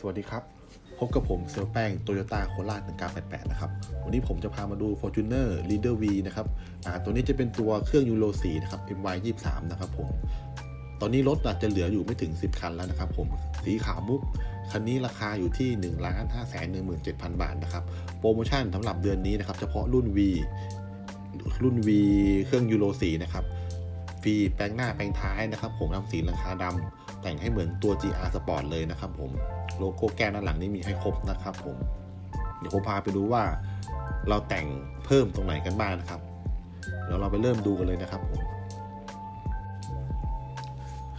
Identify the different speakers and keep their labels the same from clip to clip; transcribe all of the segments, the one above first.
Speaker 1: สวัสดีครับ พบกับผมเซลแป้งโตโยต้าโคราช1988 นะครับ วันนี้ผมจะพามาดู Fortuner Leader V นะครับอ่าตัวนี้จะเป็นตัวเครื่องยูโร4นะครับ MY 23นะครับผม ตอนนี้รถอาจจะเหลืออยู่ไม่ถึง 10 คันแล้วนะครับผม สีขาวมุก คันนี้ราคาอยู่ที่ 1 5 1 7 0 0 0บาทนะครับ โปรโมชั่นสำหรับเดือนนี้นะครับ เฉพาะรุ่น V รุ่น V เครื่องยูโร4นะครับีแปลงหน้าแปลงท้ายนะครับ ผมทำสีหลังคาดำแต่งให้เหมือนตัว GR Sport เลยนะครับผมโลโก้แก้วด้านหลังนี่มีให้ครบนะครับผมเดี๋ยวผมพาไปดูว่า เราแต่งเพิ่มตรงไหนกันบ้างนะครับเดี๋ยวเราไปเริ่มดูกันเลยนะครับผม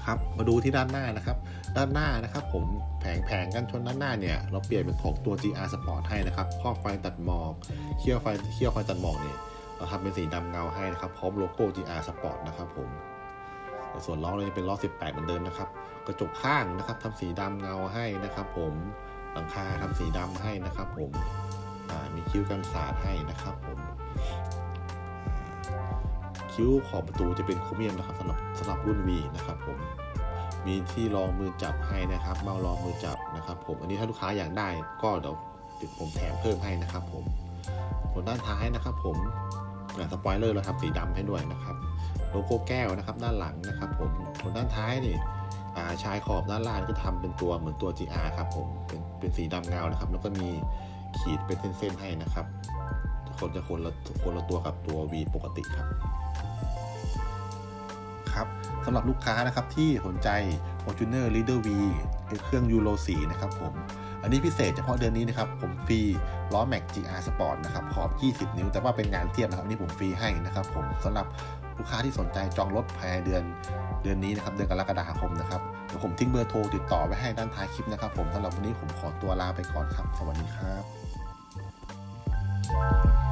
Speaker 1: ครับมาดูที่ด้านหน้านะครับ ด้านหน้านะครับ ผมแผงแผงกันชนด้านหน้าเนี่ย เราเปลี่ยนเป็นของตัว GR Sport ให้นะครับครอบไฟตัดหมอกเขี้ยวไฟเขี้ยวไฟตัดหมอกเนี่ย เราทำเป็นสีดำเงาให้นะครับพร้อมโลโก้ GR Sport นะครับผมส่วนล้อเลยเป็นล้อ 18 เหมือนเดิมนะครับ กระจกข้างนะครับทำสีดำเงาให้นะครับ ผมหลังคาทำสีดำให้นะครับ ผมมีคิ้วกันสาดให้นะครับ ผมคิ้วขอบประตูจะเป็นโครเมียมนะครับสำหรับสำหรับรุ่น V นะครับ ผมมีที่รองมือจับให้นะครับเมารองมือจับนะครับ ผมอันนี้ถ้าลูกค้าอยากได้ก็เดี๋ยวเดี๋ยวผมแถมเพิ่มให้นะครับ ผมส่วนด้านท้ายนะครับ ผม สปอยเลอร์เราทำสีดำให้ด้วยนะครับ โลโก้แก้วนะครับด้านหลังนะครับผมส่วนด้านท้ายนี่ชายขอบด้านล่างก็ทำเป็นตัวเหมือนตัว GR ครับผมเป็นเป็นสีดำเงานะครับ แล้วก็มีขีดเป็นเส้นๆให้นะครับ คนจะคนละคนละตัวกับตัว V ปกติครับ ครับสำหรับลูกค้านะครับที่สนใจ Fortuner Leader V เป็นเครื่องยูโร4นะครับผม อันนี้พิเศษเฉพาะเดือนนี้นะครับ ผมฟรีล้อแม็ก GR Sport นะครับ ขอบ 20 นิ้ว แต่ว่าเป็นงานเทียบนะครับน,นี่ผมฟรีให้นะครับผมสำหรับลูกค้าที่สนใจจองรถภายในเดือนเดือนนี้นะครับ เดือนกรกฎาคมนะครับ เดี๋ยวผมทิ้งเบอร์โทรติดต่อไว้ให้ด้านท้ายคลิปนะครับผมสำหรับวันนี้ผมขอตัวลาไปก่อนครับ สวัสดีครับ